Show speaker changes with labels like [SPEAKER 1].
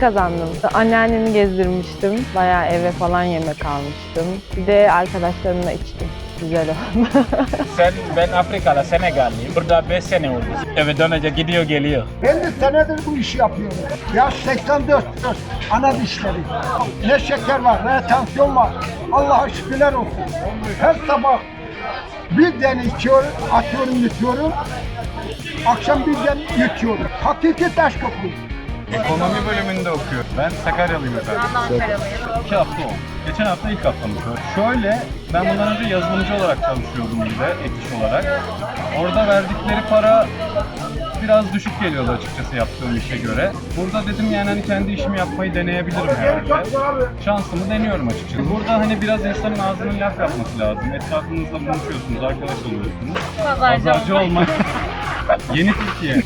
[SPEAKER 1] kazandım. Anneannemi gezdirmiştim. Bayağı eve falan yemek almıştım. Bir de arkadaşlarımla içtim. Güzel oldu.
[SPEAKER 2] Sen, ben Afrika'da Senegal'liyim. Burada 5 sene oldu. Eve dönünce gidiyor geliyor.
[SPEAKER 3] Ben de senedir bu işi yapıyorum. Yaş 84, ana dişleri. Ne şeker var, ne tansiyon var. Allah'a şükürler olsun. Her sabah bir den içiyorum, atıyorum, yutuyorum. Akşam bir den yutuyorum. Hakiki taş köprü.
[SPEAKER 4] Ekonomi bölümünde okuyorum. Ben Sakaryalıyım efendim. İki hafta oldu. Geçen hafta ilk haftamı gördüm. Şöyle, ben bundan önce yazılımcı olarak çalışıyordum bir de, ek iş olarak. Orada verdikleri para biraz düşük geliyordu açıkçası yaptığım işe göre. Burada dedim yani hani kendi işimi yapmayı deneyebilirim herhalde. Şansımı deniyorum açıkçası. Burada hani biraz insanın ağzının laf yapması lazım. Etrafınızda buluşuyorsunuz, arkadaş oluyorsunuz. Pazarcı olmak. Yeni Türkiye.